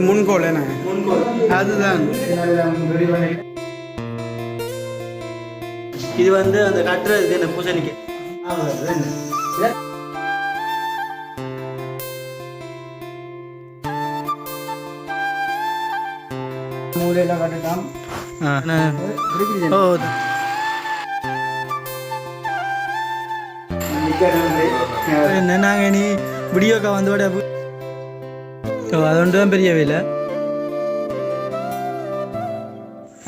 முன்கோல் என்ன? அதுதான். இது வந்து அந்த கட்டுறதுக்கு இந்த பூசணிக்கு? மூலையில் கட்டுட்டான். ஓ. என்ன நாங்கள் நீ வீடியோக்கா வந்தோட ஓ அது ஒன்று தான் பெரிய வேலை.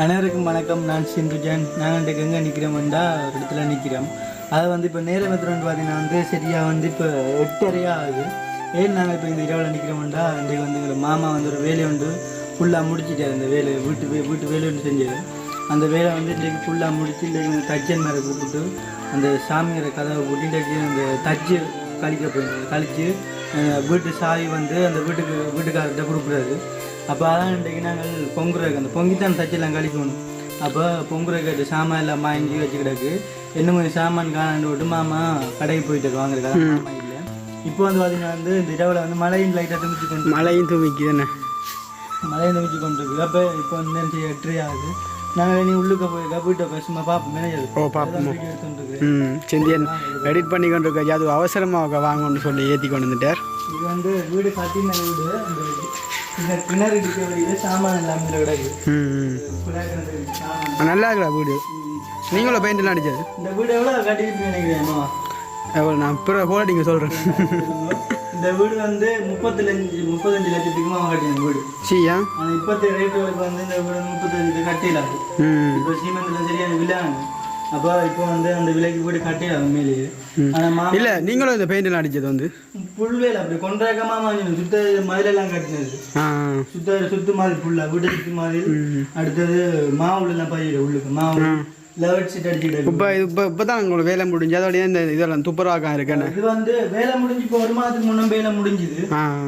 அனைவருக்கும் வணக்கம். நான் சிந்துஜன் நாங்கள் இன்றைக்கு எங்கே நிற்கிறோம்டா ஒரு இடத்துல நிற்கிறோம் அதை வந்து இப்போ நேரம் எத்தனை பார்த்தீங்கன்னா வந்து சரியாக வந்து இப்போ எட்டரையாக ஆகுது. ஏன் நாங்கள் இப்போ இந்த இரவில் நிற்கிறோம்டா இன்றைக்கு வந்து எங்கள் மாமா வந்து ஒரு வேலையை வந்து ஃபுல்லாக முடிச்சிட்டார் அந்த வேலை வீட்டு வீட்டு வேலை ஒன்று செஞ்சது அந்த வேலை வந்து இன்றைக்கு ஃபுல்லாக முடிச்சு இன்றைக்கு தச்சன் மேலே கூப்பிட்டு அந்த சாமியோட கதவை கூட்டி இன்றைக்கு அந்த தச்சு கழிக்க போயிருந்தது கழித்து வீட்டு சாவி வந்து அந்த வீட்டுக்கு வீட்டுக்காரர்கிட்ட கொடுக்குறாரு. அப்போ அதான் இன்றைக்கு நாங்கள் பொங்குறதுக்கு அந்த பொங்கித்தான் தச்செல்லாம் கழிக்கணும். அப்போ பொங்குறதுக்கு சாமான் எல்லாம் வாங்கி வச்சு கிடக்கு என்ன கொஞ்சம் சாமான் காணாண்டு விட்டு மாமா கடைக்கு போயிட்டு வாங்குறதுக்காக மாமா இல்லை. இப்போ வந்து பார்த்தீங்கன்னா வந்து இந்த இரவில் வந்து மழையின் லைட்டாக தும்பிச்சு கொண்டு மழையும் தூமிக்குது என்ன மழையை தும்பிச்சு கொண்டு இருக்கு. அப்போ இப்போ வந்து எட்டரை ஆகுது. நாங்கள் நீ உள்ளுக்க போயிருக்கா போயிட்டு சும்மா பார்ப்போம் மேனேஜர் ஓ எடுத்துட்டு ம் செந்தியன் எடிட் பண்ணி கொண்டு இருக்க அது அவசரமாக வாங்கணும்னு சொல்லி ஏற்றி கொண்டு வந்துட்டார். இது வந்து வீடு கட்டின வீடு இந்த கிணறு இருக்க வழியில சாமான் எல்லாமே கிடக்கு ம் நல்லா இருக்கிற வீடு. நீங்களும் பெயிண்ட்லாம் அடிச்சது? இந்த வீடு எவ்வளோ கட்டிட்டு நினைக்கிறேன் நான் பிற கூட நீங்கள் சொல்கிறேன் இந்த வீடு வந்து முப்பத்தஞ்சு முப்பத்தஞ்சு லட்சத்துக்கு அவன் கட்டின வீடு. சியா ஆனால் இப்போத்த ரேட்டு வந்து இந்த வீடு முப்பத்தஞ்சு கட்டிடலாம் இப்போ சீமெண்ட்ல சரியான விலையாங்க அப்போ இப்போ வந்து அந்த விலைக்கு வீடு கட்டிடலாம் உண்மையிலேயே. இல்லை நீங்களும் இந்த பெயிண்ட்லாம் அடிச்சது வந்து? புல்வேல அப்படி கொண்டாக்கமா வாங்கினோம் சுத்த மதிலெல்லாம் கட்டினது. சுத்த சுத்து மாதிரி புல்லா வீட்டை சுத்து மாதிரி. அடுத்தது மாவுல எல்லாம் பயிர் உள்ளுக்கு. மாவு. இப்போ இப்போ இப்போ தான் உங்களுக்கு வேலை முடிஞ்சு அதோடய இந்த இதெல்லாம் துப்புரவாக்கம் இருக்கேன்னு. இது வந்து வேலை முடிஞ்சு இப்போ ஒரு மாதத்துக்கு முன்ன வேலை முடிஞ்சுது.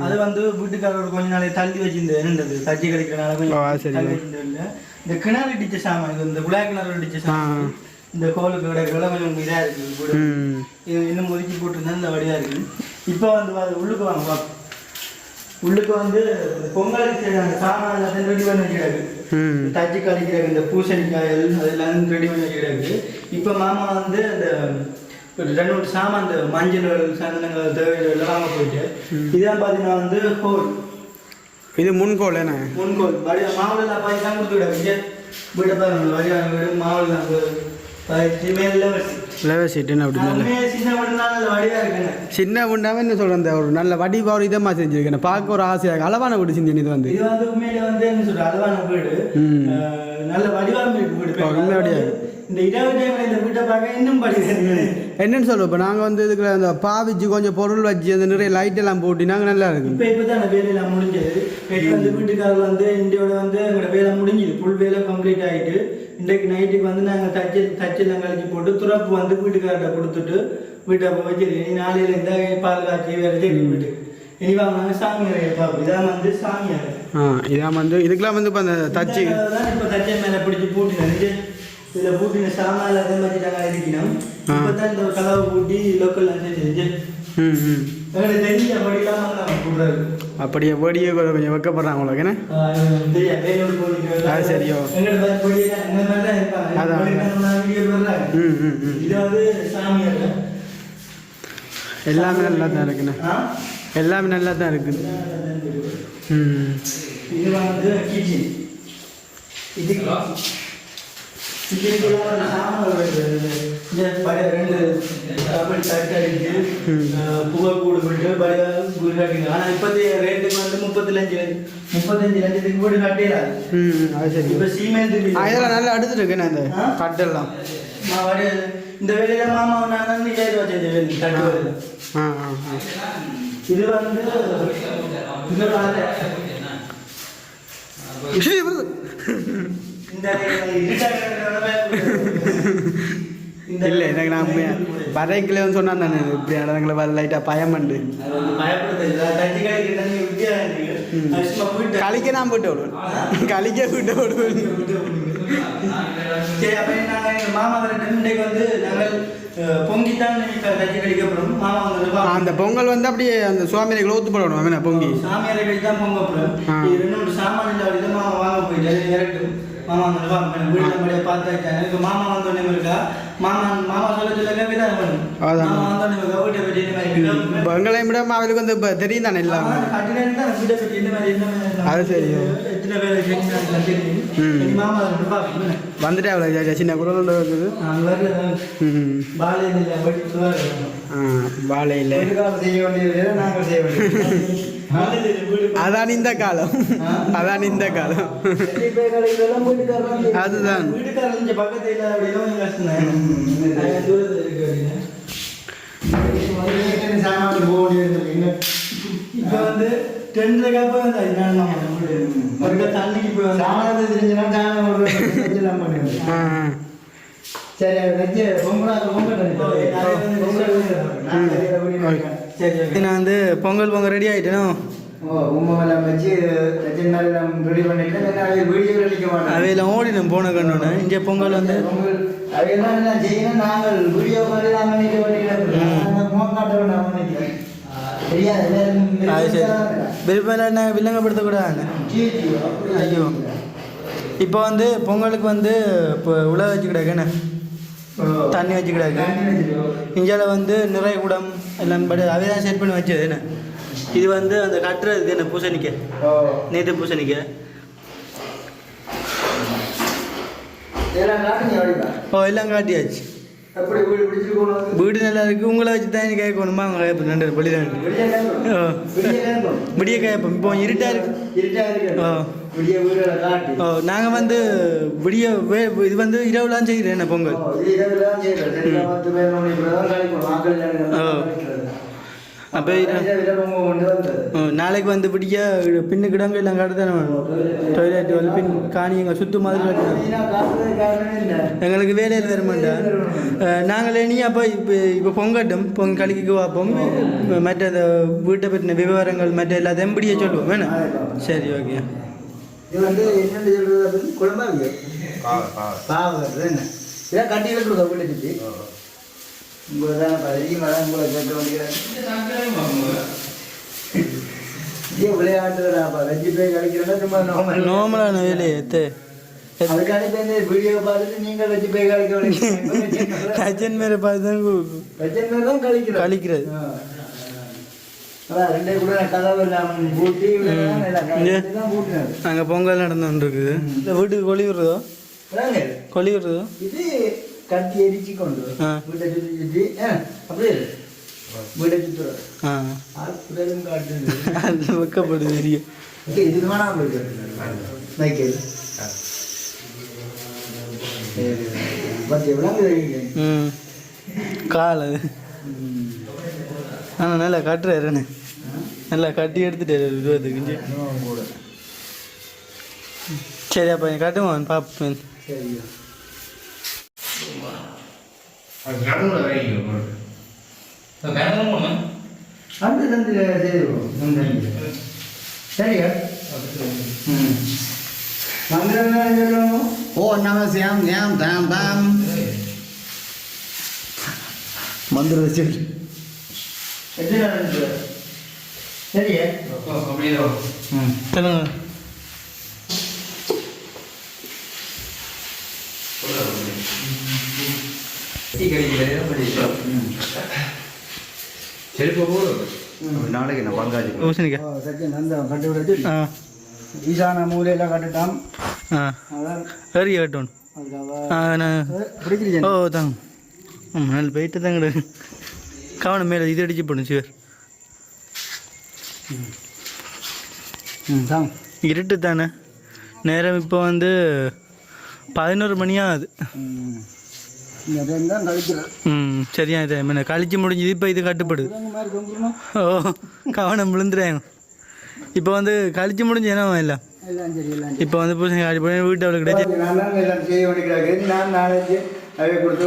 அது வந்து வீட்டுக்காரர் கொஞ்ச நாளை தள்ளி வச்சிருந்தது தச்சி கிடைக்கிறனால இந்த கிணறு அடிச்ச சாமான் இது இந்த குழாய் கிணறு அடிச்ச சாமான் இந்த கோலுக்கு கிடைக்கிறத கொஞ்சம் இதா இருக்கு கூட ம். இது இன்னும் ஒதுக்கி போட்டிருந்தா இந்த வழியா இருக்கு. இப்போ வந்து உள்ளுக்கு வாங்க பார்ப்போம் உள்ளுக்கு வந்து பொங்கலுக்கு செய்யறாங்க சாமான் எல்லாத்தையும் ரெடி பண்ணி ம். தச்சு கழிக்கிறாங்க இந்த பூசணிக்காயல் அதெல்லாம் ரெடி பண்ணி வச்சுக்கிறாங்க இப்போ மாமா வந்து அந்த ஒரு ரெண்டு மூணு சாமான் இந்த மஞ்சள் சந்தனங்கள் தேவைகள் வாங்க போயிட்டு இதான் பார்த்தீங்கன்னா வந்து ஹோல். இது முன்கோல் என்ன? முன்கோல் வடிவ மாவுளெல்லாம் பாதி தான் கொடுத்துக்கிடாங்க வீட்டை பாருங்க வடிவாங்க வீடு மாவுளெல்லாம் சின்ன உண்டாவே என்ன சொல்கிறேன் இந்த ஒரு நல்ல வடிவா ஒரு இதமாக செஞ்சுருக்கேன் பார்க்க ஒரு ஆசையாக அளவான வீடு செஞ்சேன் இது வந்து. இது வந்து உண்மையில வந்து என்ன சொல்ற அளவான வீடு. ம். அஹ், நல்ல வடிவாக இருக்கு வீடு ஓ, உண்மை வடிவா இருக்கு. இந்த இரவு டைம்ல இந்த வீட்டை பார்க்க இன்னும் படிக்கிறது என்னன்னு சொல்லுவோம். இப்போ நாங்கள் வந்து இதுக்குள்ள அந்த பாவிச்சு கொஞ்சம் பொருள் வச்சு அந்த நிறைய லைட் எல்லாம் போட்டு நாங்கள் நல்லா இருக்கு இப்ப இப்பதான் அந்த வேலையெல்லாம் முடிஞ்சது. இப்போ வந்து வீட்டுக்காரர் வந்து இந்தியோட வந்து எங்களோட வேலை முடிஞ்சுது. ஃபுல் வேலை கம்ப்ளீட் ஆயிட்டு இன்றைக்கு நைட்டுக்கு வந்து நாங்கள் தச்சு தச்செல்லாம் கழிச்சு போட்டு துறப்பு வந்து வீட்டுக்கார்ட்ட கொடுத்துட்டு வீட்டை வச்சு இனி நாளையில இந்த பால் காய்ச்சி வேலை செய்யும் வீட்டுக்கு இனி வாங்க நாங்கள் சாமியாரை பார்ப்போம். இதான் வந்து சாமியார் ஆ இதான் வந்து இதுக்கெல்லாம் வந்து இப்போ அந்த தச்சு இப்போ தச்சை மேலே பிடிச்சி பூட்டினது இதில் பூட்டின சாமான் எல்லாத்தையும் வச்சுட்டாங்க இருக்கணும். இப்போ தான் இந்த கதவை பூட்டி லோக்கல் செஞ்சு ம் ம். எங்களுக்கு தெரிஞ்ச படிக்காம நான் கூப்பிடுறாரு அப்படியே வேடியே கொஞ்சம் கொஞ்சம் வைக்கப்படுறாங்க உங்களுக்கு என்ன? அது சரியோ. அதான். ம் ம் ம். எல்லாமே நல்லா தான் இருக்குண்ணே. எல்லாமே நல்லா தான் இருக்குது. ம் இது வந்து கிச்சனுக்குள்ள ஒரு வருது. இந்த பழைய ரெண்டு டபுள் தட்டு அடிச்சு புகை கூடு விட்டு பழைய வீடு கட்டிங்க ஆனால் இப்போதைய ரேட்டுக்கு வந்து முப்பத்தஞ்சு முப்பத்தஞ்சு லட்சத்துக்கு வீடு கட்டிடலாம் அது சரி இப்போ சீமெண்ட் ஆ இதெல்லாம் நல்லா அடுத்துட்டு இருக்குண்ணே அந்த? கட்டெல்லாம் இந்த வேலையில மாமா நான் தான் வேலை தட்டு வேலை இது வந்து இந்த. இல்லை எனக்கு நான் வரைக்கலன்னு சொன்னான் தானே இப்படி நடந்தங்களை லைட்டாக பயமண்டு. நான் வர வந்து நாங்கள் அஹ், பொங்கித்தான் கட்சி கழிக்க போகிறோம் மாமா வந்து அந்த பொங்கல் வந்து அப்படியே அந்த சுவாமியை ஊத்து போடணும் பொங்கி? சாமியாரை பொங்க மூணு சாமான் வாங்க இறட்டும் மாமா வந்து வீட்டில் அப்படியே பார்த்து வச்சாங்க எனக்கு மாமா வந்தோடனே இருக்கா? மாமா மாமா சொல்ல சொல்ல விதான் பண்ணும். மாமா வந்தோடனே வீட்டை பற்றி இந்த மாதிரி பொங்கலை விட அவளுக்கு வந்து இப்போ தெரியும் தானே இல்லாம கட்டினாரு தான் வீட்டை பற்றி என்ன மாதிரி என்ன அது தெரியும். எத்தனை பேர் தெரியும் மாமா வந்துட்டு அவளை சின்ன குரல் இருக்குது. பாலையில் வீட்டுக்காரர் செய்ய வேண்டியது நாங்கள் செய்ய வேண்டியது அதான் இந்த காலம் அதான் இந்த காலம் அதுதான். வீட்டுக்காரர் இங்க பக்கத்துல இல்ல அப்படின்னா கொஞ்சம் கஷ்டம் தான். நாங்க தூரத்துல இருக்க அப்படின்னா. இப்ப வந்து டென்த்ல கப்ப வந்து சரி. நான் வந்து பொங்கல் பொங்கல் ரெடி ஆயிட்டேனோ? அவையில ஓடினோம் போன கண்ணோன்னு. இங்க பொங்கல் வந்து விருப்பம் வில்லங்கப்படுத்தக்கூடாது ஐயோ. இப்போ வந்து பொங்கலுக்கு வந்து இப்போ உழ வச்சு கிடக்குன்னு தண்ணி வச்சு கிடக்கு வந்து நிறைய குடம் எல்லாம் படி அவை தான் செட் பண்ணி வச்சது என்ன? இது வந்து அந்த கட்டுறதுக்கு என்ன பூசணிக்க? நேற்று பூசணிக்க. ஓ எல்லாம் காட்டியாச்சு. வீடு நல்லா இருக்கு. உங்களை வச்சு தான் கேட்கணுமா? அவங்க கேட்போம். ரெண்டு பள்ளி தான் விடிய கேட்போம் இப்போ இருட்டா இருக்கு. ஓ ஓ. நாங்கள் வந்து விடிய வே இது வந்து இரவுலாம் செய்கிறேன் என்ன பொங்கல். அப்போ நாளைக்கு வந்து விடிய பின்னு கிடங்கு எல்லாம் கட்டுதானே டாய்லெட் வந்து பின் காணிங்க சுத்து மாதிரி எங்களுக்கு வேலையில் வர மாட்டேன் நாங்கள் இனி அப்போ இப்போ இப்போ பொங்கட்டும். பொங்க கழிக்கு பார்ப்போம் மற்ற வீட்டை பற்றின விவரங்கள் மற்ற எல்லாத்தையும் பிடிய சொல்லுவோம். வேணும் சரி ஓகே. இது வந்து என்னென்னு சொல்றது அப்படின்னு குழம்பா இருக்கு பாவம். என்ன? இதான் கட்டி எடுக்கிறதா வீட்டை சுற்றி உங்களை தான் பழகி மரம் உங்களை கேட்க வெஜ்ஜி போய் கழிக்கிறதா சும்மா நார்மல் நார்மலான வேலையை அதுக்காண்டி போய் வீடியோ பார்த்துட்டு நீங்கள் போய் கழிக்க வேண்டியது. கஜன் மேலே பார்த்து தான் வெஜ்ஜன் தான் கழிக்கிறோம் கழிக்கிறது. அங்கே பொங்கல் நடந்து இருக்குது இந்த வீட்டுக்கு கொழி விடுறதோ? கொழி விடுறதோ? இது கட்டி எரிச்சு கொண்டு. வீட்டை சுற்றி அப்படியே. வீட்டை சுற்றுறோம் அது வைக்கப்படுது தெரியும் ஓகே இதுக்கு வேணா போயிட்டு மைக்கேல். கால் அது. ஆனால் நல்லா கட்டுறாருன்னு நல்லா கட்டி எடுத்துட்டாரு இருபதுக்கு கூட சரி அப்போ கட்டுவோம் பார்ப்பேன் சரியா? ஓ நம சியாம் ஞாம் தாம் தாம். மந்திரம் வச்சு ம். சொல்லுங்க. நாளைக்கு பங்காளி. பூசணிக்கா சச்சின் அந்த ஈசான மூலையெல்லாம் கட்டுட்டான் சரி கட்டணும் நான் ஓ தாங்க. நல்ல போயிட்டு தாங்க கவனம் மேலே இது அடிச்சு போடும் சிவர். இருட்டு தானே நேரம் இப்போ வந்து பதினோரு மணி ஆகுது ம் சரியா இது என்ன கழிச்சு முடிஞ்சது இப்போ இது கட்டுப்படுது ஓ கவனம் விழுந்துறாங்க. இப்போ வந்து கழிச்சு முடிஞ்சு என்ன இல்லை இப்போ வந்து பூசணி காடி போய் வீட்டு அவளுக்கு கிடைச்சி. நான் நாளைக்கு கொடுத்து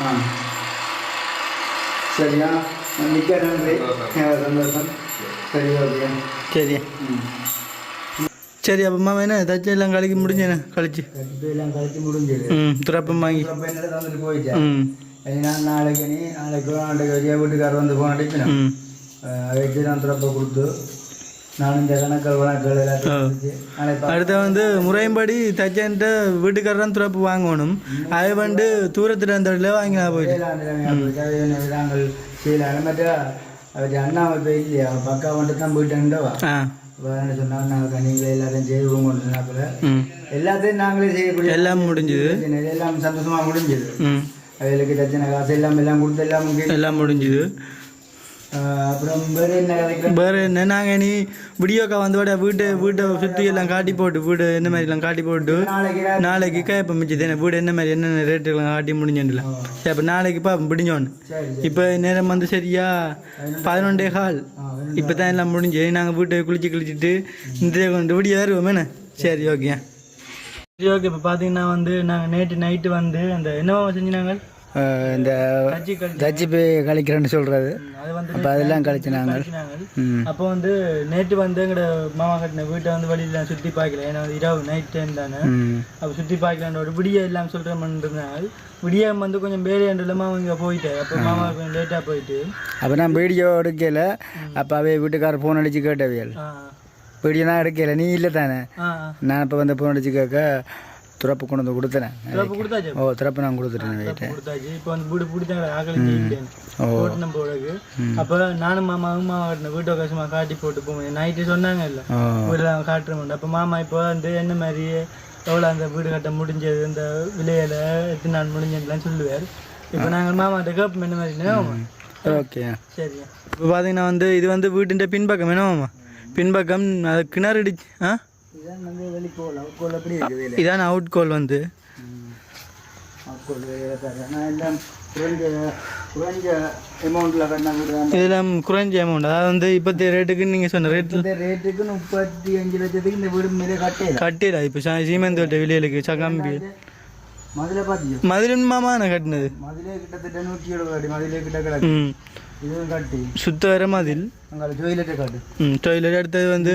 ஆ. சரியா மிக்க நன்றி. சந்தோஷம். சரி ஓகே. சரி. சரி அப்போ மாமா என்ன தச்சு எல்லாம் கழிக்க முடிஞ்சேண்ணே கழிச்சு. எல்லாம் கழிச்சு முடிஞ்சது. ம் துறப்பம் வாங்கி. தந்துட்டு போயிட்டேன். நான் நாளைக்கு நீ நாளைக்கு நாளைக்கு வெளியே வீட்டுக்காரர் வந்து போன அடிப்பினேன் ம். வச்சு நான் துறப்பை கொடுத்து அடுத்து வந்து முறையின்படி தச்சன்ட்ட வீட்டுக்காரர் துறப்பு வாங்கணும். அதை வந்து தூரத்தில் இருந்த இடத்துல வாங்கி நான் போயிட்டு அண்ணா இப்போ இல்லையா? பக்கா வந்துட்டு தான் போயிட்டேன்டவா சொன்னால் நாங்கள் நீங்கள் எல்லாத்தையும் செய்வோம் கொண்டுனாப்புல ம். எல்லாத்தையும் நாங்களே செய்யக்கூடிய எல்லாம் முடிஞ்சுது. எல்லாம் சந்தோஷமா முடிஞ்சது. ம். அவளுக்கு தச்சனை காசு எல்லாம் எல்லாம் கொடுத்து எல்லாம் எல்லாம் முடிஞ்சுது. வேறு என்ன நாங்கள் நீ வீடியோக்கா வந்து விட வீட்டை வீட்டை சுற்றி எல்லாம் காட்டி போட்டு வீடு என்ன மாதிரிலாம் காட்டி போட்டு நாளைக்கு கேட்ப மிச்சது என்ன வீடு என்ன மாதிரி என்னென்ன ரேட்டுலாம் காட்டி முடிஞ்சுல சரி அப்போ நாளைக்கு பார்ப்போம் பிடிஞ்சோன்னு இப்போ நேரம் வந்து சரியா? பதினொன்றே கால். இப்போ தான் எல்லாம் முடிஞ்சு. நாங்கள் வீட்டை குளிச்சு குளிச்சுட்டு இந்த கொண்டு விடிய வருவோம் சரி ஓகே சரி ஓகே இப்போ பார்த்தீங்கன்னா வந்து நாங்கள் நேற்று நைட்டு வந்து அந்த என்னவோ செஞ்சினாங்க? இந்த தச்சு போய் கழிக்கிறேன்னு சொல்கிறது அப்போ அதெல்லாம் கழிச்சினாங்க. அப்போ வந்து நேற்று வந்து எங்களோட மாமா கட்டின வீட்டை வந்து வழியில சுற்றி பார்க்கல ஏன்னா வந்து இரவு நைட் டைம் தானே. அப்போ சுற்றி பார்க்கலான்ற ஒரு விடிய எல்லாம் சொல்கிறேன் விடிய வந்து கொஞ்சம் வேலையண்டலமா அவங்க போயிட்டேன். அப்போ மாமா கொஞ்சம் லேட்டாக போயிட்டு. அப்போ நான் வீடியோ எடுக்கல. அப்போ அவே வீட்டுக்காரர் ஃபோன் அடிச்சு கேட்டவியல். ஆ. வீடியோ நான் எடுக்கல. நீ இல்லை தானே. நான் இப்போ வந்து ஃபோன் அடிச்சு கேட்க துறப்பு கொண்டு வந்து கொடுத்தேன் சிறப்பு கொடுத்தாச்சு? ஓ திறப்பு நான் கொடுத்துட்டேன் வீட்டை. கொடுத்தாச்சு. இப்போ வந்து வீடு பிடிச்சாங்க ஆக்களை செய்யிட்டேன் ஓ. போட்டு நம்ம உடகு அப்போ நானும் மாமாவும் மாமா கட்டின வீட்டு கஷ்டமாக காட்டி போட்டு போவோம். நைட்டு சொன்னாங்க இல்லை வீடெல்லாம் காட்டுறோம் அப்போ மாமா இப்போ வந்து என்ன மாதிரி எவ்வளோ அந்த வீடு கட்ட முடிஞ்சது இந்த விலையில எத்தனை நாள் முடிஞ்சதுலாம் சொல்லுவார். இப்போ நாங்கள் மாமாட்ட கேட்போம் என்ன மாதிரி ஓகே. சரி இப்போ பார்த்தீங்கன்னா வந்து இது வந்து வீட்டுன்ற பின்பக்கம் என்னவாம்மா பின்பக்கம் அது கிணறு அடிச்சு ஆ? இதான் வந்து வெளிக்கோல் அவுட்கோல் அப்படி இருக்குது இதான் அவுட் கோல் வந்து. வேலை பாரு நான் எல்லாம் குறைஞ்ச குறைஞ்ச அமௌண்ட்டில் கட்டின வீடு தான் இதெல்லாம் குறைஞ்ச அமௌண்ட் அதாவது வந்து இப்போத்தைய ரேட்டுக்கு நீங்கள் சொன்ன இந்த ரேட்டுக்கு முப்பத்தி அஞ்சு லட்சத்துக்கு இந்த வீடு மேலே கட்டிடா இப்போ சீமெண்ட் தொட்ட விலையிலுக்கு சகாம்பி மதுரை பார்த்தியோ? மதுரன் மாமா நான் கட்டினது. மதுரை கிட்டத்தட்ட நூற்றி எழுபது அடி மதுரை கிட்ட கிடக்கு. இதுவும் கட்டி. சுத்த வர மதில். அங்கே ஜோயிலட்டை காட்டு. ம் டொய்லெட் அடுத்தது வந்து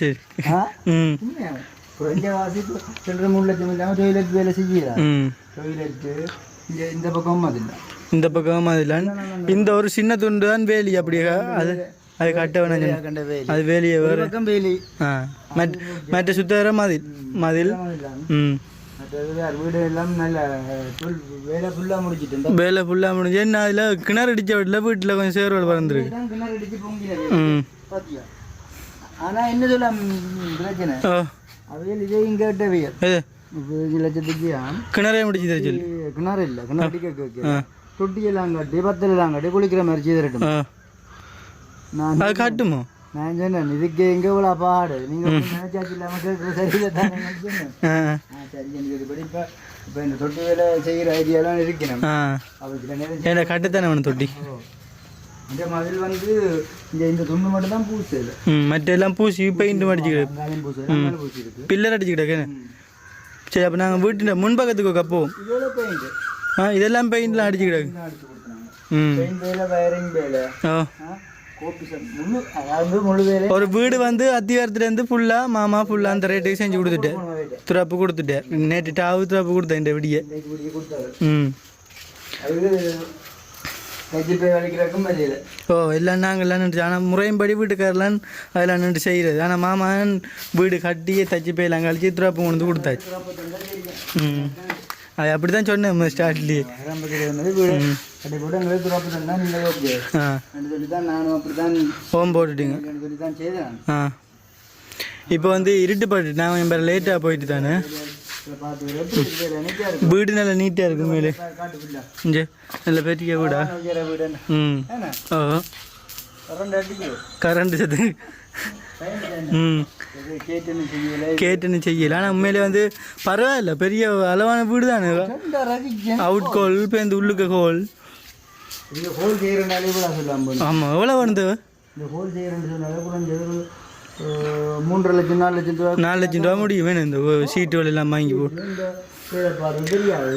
சரி ஆ ம் உண்மையா? குறைஞ்ச வாசி சில்லற மூணு லட்சம் இல்லாமல் டொய்லெட் வேலை செய்யலாம் ம் டொய்லெட்டு இங்கே இந்த பக்கமும் அது இல்லை இந்த பக்கம் மதிலான் இந்த ஒரு சின்ன துண்டு தான் வேலி அப்படியே அது அது கட்ட வேணாம் அது வேலியை வேறு பக்கம் வேலி மற்ற மற்ற சுத்த வர மதில் மதில் ம் வீடு எல்லாம் நல்ல வேலை ஃபுல்லாக முடிச்சிட்டு வேலை ஃபுல்லாக முடிஞ்சு என்ன அதில் கிணறு அடித்த வீட்டில் வீட்டில் கொஞ்சம் சேர்வல் பறந்துருக்கு. கிணறு அடிச்சு பொங்கினது. என்ன சொல்ல பிரச்சனை? அவையில் இதே இங்கே விட்டவையல் லட்சத்துக்கு கிணறே முடிச்சு தர சொல்லி. கிணறு இல்லை கிணறு அடிக்க கேட்க ஆ. தொட்டி எல்லாம் கட்டி பத்தல் எல்லாம் கட்டி குளிக்கிற மாதிரி செய்திருட்டும் ஆ. நான் அது காட்டுமோ? நான் சொன்னேன் இதுக்கு எங்க இவ்வளோ பாடு. நீங்க நினைச்சாச்சு இல்லாம கேட்குற சரியில்லை தான் சரி எனக்கு இப்போ இப்போ இந்த தொட்டி வேலை செய்கிற ஐடியாலாம் இருக்கணும். ஏன்னா கட்டுத்தானே அவனை தொட்டி. இந்த மதில் வந்து இந்த இந்த துண்டு மட்டும் தான் பூசு இல்லை ம் மற்ற எல்லாம் பூசி பெயிண்ட் அடிச்சுக்கிடு அங்காலையும் பூசு அங்காலும் பூசி இருக்கு பில்லர் அடிச்சுக்கிட்டே சரி அப்போ நாங்கள் வீட்டு முன்பக்கத்துக்கு ஆ இதெல்லாம் பெயிண்ட்லாம் அடிச்சுக்கிடாது அடிச்சு கொடுத்தாங்க ம். பெயிண்ட் வேலை வயரிங் வேலை. ஒரு வீடு வந்து அத்திவாரத்துலேருந்து ஃபுல்லாக மாமா ஃபுல்லாக அந்த ரேட்டுக்கு செஞ்சு கொடுத்துட்டேன் துறப்பு கொடுத்துட்டேன் நேற்று டாவு துறப்பு கொடுத்தேன் இந்த விடிய. ம். ஓ எல்லாம் நாங்கள் எல்லாம் நின்று ஆனால் முறையின்படி வீட்டுக்காரெல்லாம் அதெல்லாம் நின்று செய்கிறது ஆனால் மாமன் வீடு கட்டி தச்சு போயெல்லாம் கழிச்சு துறப்பு கொண்டு கொடுத்தாச்சு. ம். அது அப்படி தான் சொன்னேன் ஸ்டார்ட்லேயே. ஹோம் போட்டுட்டீங்க. இப்போ வந்து இருட்டு பட்டு நான் என் லேட்டாக போயிட்டு தானே இருக்கு? இருக்கு? வீடு நல்லா நீட்டாக இருக்கும் மேலே. இங்கே நல்ல பெரிய வீடா ம். ஓ கரண்ட் சத்து. ம். கேட்டுன்னு செய்யலை. ஆனால் உண்மையிலே வந்து பரவாயில்ல. பெரிய அளவான வீடு தானே அவுட் கோல் இப்போ இந்த உள்ளுக்க கோல் கூட ஆமாம் எவ்வளோ வந்து இந்த ஹோல் செய்கிறேன்னு சொன்னாலே அஹ், மூன்றரை லட்சம் நாலு லட்சம் ரூபா. நாலு லட்சம் ரூபா முடியும். வேணும் இந்த சீட்டு எல்லாம் வாங்கி போட்டு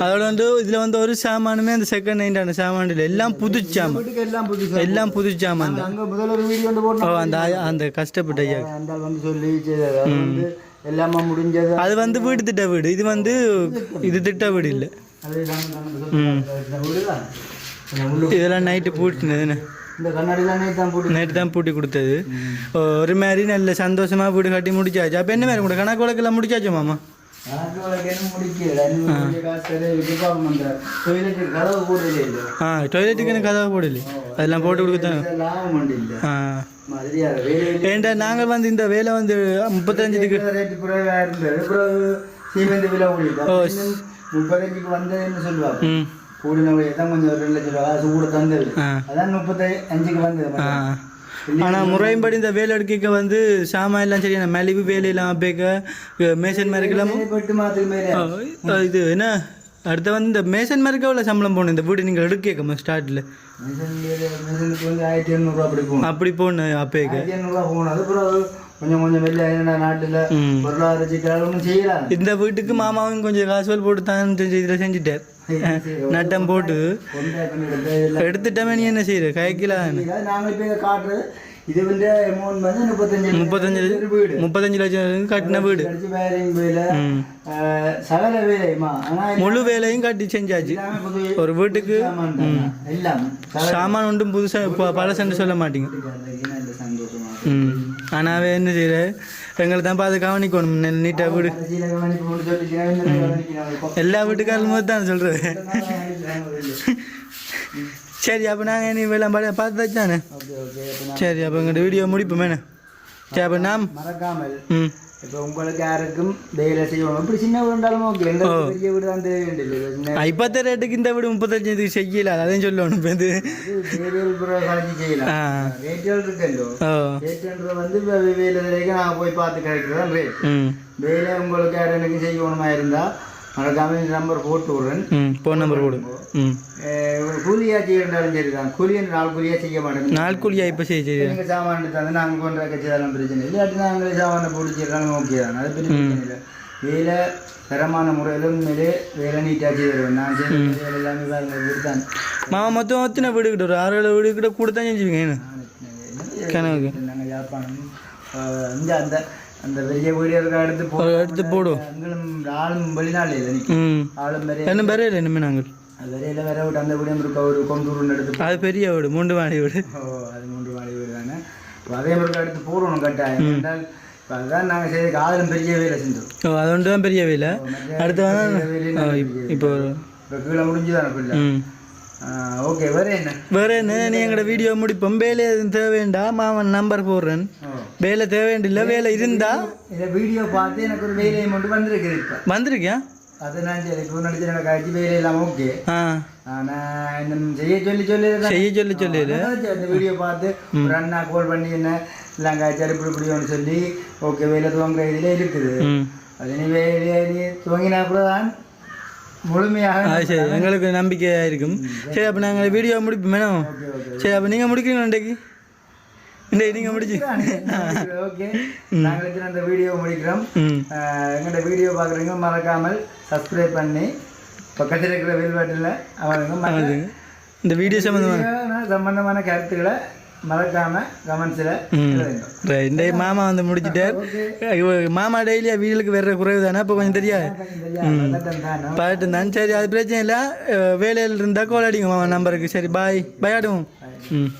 அதோட வந்து இதில் வந்து ஒரு சாமானுமே அந்த செகண்ட் ஹேண்டான சாமான் இல்லை எல்லாம் புது சாமான். எல்லாம் புது சாமான் அங்க முதல்ல வீடியோ ஓ அந்த அந்த கஷ்டப்பட்ட ஐயா. வந்து சொல்லி அது வந்து எல்லாமே முடிஞ்சது அது வந்து வீடு திட்ட வீடு. இது வந்து இது திட்ட வீடு இல்லை. இதெல்லாம் நைட்டு போட்டுனதுன்னு இந்த கண்ணாடி தானே போட்டு கொடுத்தது. ஒரு மாதிரி நல்ல சந்தோஷமா வீடு கட்டி முடிச்சாச்சு. அப்போ என்ன மாதிரி கூட கணக்கு வழக்கெல்லாம் முடிச்சாச்சு மாமா? டாய்லெட்டுக்கு கதவை போடல அதெல்லாம் போட்டு கொடுத்தேன் ஏன்டா நாங்கள் வந்து இந்த வேலை வந்து முப்பத்தஞ்சுக்கு கூடிட்டு முப்பத்தஞ்சுக்கு வந்ததுன்னு சொல்லுவாங்க. ம் கூடின விலை தான் கொஞ்சம் ஒரு ரெண்டு லட்சம் ரூபா காசு கூட தந்தது. ஆ. அதான் முப்பத்தி அஞ்சுக்கு வந்தது ஆ. ஆனால் முறையின்படி இந்த வேலை எடுக்க வந்து சாமான் எல்லாம் சரியான மலிவு வேலையெல்லாம் அப்பேக்க மேசன் ஆ, இது என்ன? அடுத்து வந்து இந்த மேசன் மேரக்கு எவ்வளோ சம்பளம் போகணும்? இந்த வீடு நீங்கள் எடுக்க ஸ்டார்ட்டில் ஆயிரத்தி அப்படி போகணும். அப்பேக்க கொஞ்சம் கொஞ்சம் வெளில என்னடா நாட்டில் பொருளாதார சிக்கல் ஒன்றும் செய்யலாம் இந்த வீட்டுக்கு மாமாவும் கொஞ்சம் காசுவல் போட்டு தான் இதில் செஞ்சுட்டார் நட்டம் போட்டு. எடுத்துட்டமே நீ என்ன செய்யற கைக்கிலாம் நாங்கள் இப்போ காட்டுறது இது வந்து அமௌண்ட் வந்து முப்பத்தஞ்சு முப்பத்தஞ்சு வீடு. முப்பத்தஞ்சு லட்சம் கட்டின வீடு. வேலையும் வேலை சகல வேலையுமா? முழு வேலையும் கட்டி செஞ்சாச்சு. ஒரு வீட்டுக்கு சாமான் ஒன்றும் புதுசாக பழசன்னு சொல்ல மாட்டீங்க. சந்தோஷமா அவன் என்ன செய்யற எங்களை தான் பார்த்து கவனிக்கணும் நெ- நீட்டா வீடு எல்லா வீட்டுக்காரலும் போது தான் சொல்கிறது சரி அப்போ நாங்கள் நீ எல்லாம் பா- பார்த்து தானே சரி அப்போ எங்கள்கிட்ட வீடியோ முடிப்போமே சரி அப்போ நாம் மறக்காமல் ம் இப்போ உங்களுக்கு யாருக்கும் வேலை செய்யணும் இப்படி சின்ன வீடு இருந்தாலும் ஓகே எங்களுக்கு பெரிய வீடு தான் தேவை வேண்டியது இப்போத்த ரேட்டுக்கு இந்த வீடு முப்பத்தஞ்சு செய்யல அதையும் சொல்லணும் இப்போ இது வேலையில் கூட கலைச்சி செய்யலாம் ஆ ரேட்டுகள் இருக்கல்லோ ஓ ரேட்டுன்றது வந்து இப்போ வேலை வரைக்கும் நான் போய் பார்த்து கிடைக்கிறது தான் ரேட் ம் வேலை உங்களுக்கு யார் எனக்கு செய்யணுமா இருந்தால் மறக்காம இந்த நம்பர் போட்டு விடுறேன். ம் ஃபோன் நம்பர் அஹ் கூலியா செய்யறாலும் சரி தான் கூலி நாலு கூலியா செய்ய மாட்டேங்க நாள் கூலியா இப்போ செய்ய செய்ய. நீங்க சாமான் தந்து நாங்கள் கொண்டு கட்சிதாலும் பிரச்சனை இல்லை. இல்லாட்டி நாங்களே சாமானை பிடிச்சிடறாங்க ஓகே தான். அது பெரிய பிரச்சனை இல்லை. வேலை தரமான முறையில் உண்மையிலே வேலை நீட்டாக செய்து தருவேன் நான் செய்த வேலை எல்லாமே பாருங்க இப்படித்தான் மாமா மொத்தம் ஒத்தின வீடு கிட்ட ஒரு ஆறு ஏழு வீடு கிட்ட கூட தான் கனவுக்கு. நாங்கள் யாழ்ப்பாணம் இங்க அந்த அந்த பெரிய வீடு இருக்கிற அடுத்து போ எடுத்து போடும் ஆளும் வெளிநாடு இல்லை ஆளும் பெரிய என்ன பேரே இல்லை இனிமே நாங்கள். அது வரையில வேற விட்டு அந்த வீடும் இருக்க ஒரு கொண்டூர் எடுத்து அது பெரிய வீடு மூன்று மாடி வீடு. ஓ அது மூன்று மாடி வீடு தானே? அதே மாதிரி அடுத்து போடணும் கட்டாயம். என்றால் அதுதான் நாங்கள் செய்த காதலும் பெரிய வேலை செஞ்சோம். ஓ அது ஒன்று தான் பெரிய வேலை. அடுத்து இப்போ இப்போ கீழே முடிஞ்சுதானே பிள்ளை? ஓகே வேற என்ன? வேற என்ன? நீ எங்களோட வீடியோ முடிப்போம். வேலை எதுவும் தேவைண்டா மாமன் நம்பர் போடுறேன். வேலை தேவைண்டில்ல வேலை இருந்தா? இதை வீடியோ பார்த்து எனக்கு ஒரு வேலையை மட்டும் வந்திருக்குது இப்போ. வந்திருக்கியா? அது நான் சரி இப்போ நடிச்சு எனக்கு ஆச்சு வேலை எல்லாம் ஓகே ஆனால் இன்னும் செய்ய சொல்லி சொல்லி செய்ய சொல்லி சொல்லு அந்த வீடியோ பார்த்து ஒரு அண்ணா கால் பண்ணி என்ன எல்லாம் காய்ச்சாரு இப்படி இப்படி சொல்லி ஓகே வேலை துவங்குற இதில் இருக்குது. அது நீ வேலையை துவங்கினா கூட தான் முழுமையாக சரி. எங்களுக்கு நம்பிக்கையாக இருக்கும். சரி. அப்போ நாங்கள் வீடியோ முடிப்போம் மேடம். சரி அப்போ நீங்கள் முடிக்கிறீங்களா இன்றைக்கு? இன்றைக்கு நீங்கள் முடிச்சு. ஓகே நாங்களுக்கு அந்த வீடியோ முடிக்கிறோம். எங்களோட வீடியோ பார்க்குறவங்க மறக்காமல் சப்ஸ்கிரைப் பண்ணி பக்கத்தில் இருக்கிற மற்ற அது இந்த வீடியோ சம்மந்தமாக வீடியோ சம்பந்தமான கருத்துக்களை மறக்காம கமெண்ட்ஸில் இந்த மாமா வந்து முடிச்சிட்டார். மாமா டெய்லியா வீடுகளுக்கு வர்ற குறைவு தானே? அப்போ கொஞ்சம் தெரியாது. பாட்டு தான். சரி அது பிரச்சனை இல்லை. வேலையில் இருந்தால் கோல் அடிங்க மாமா நம்பருக்கு சரி பாய் பாய் ஆடுவோம். ம்.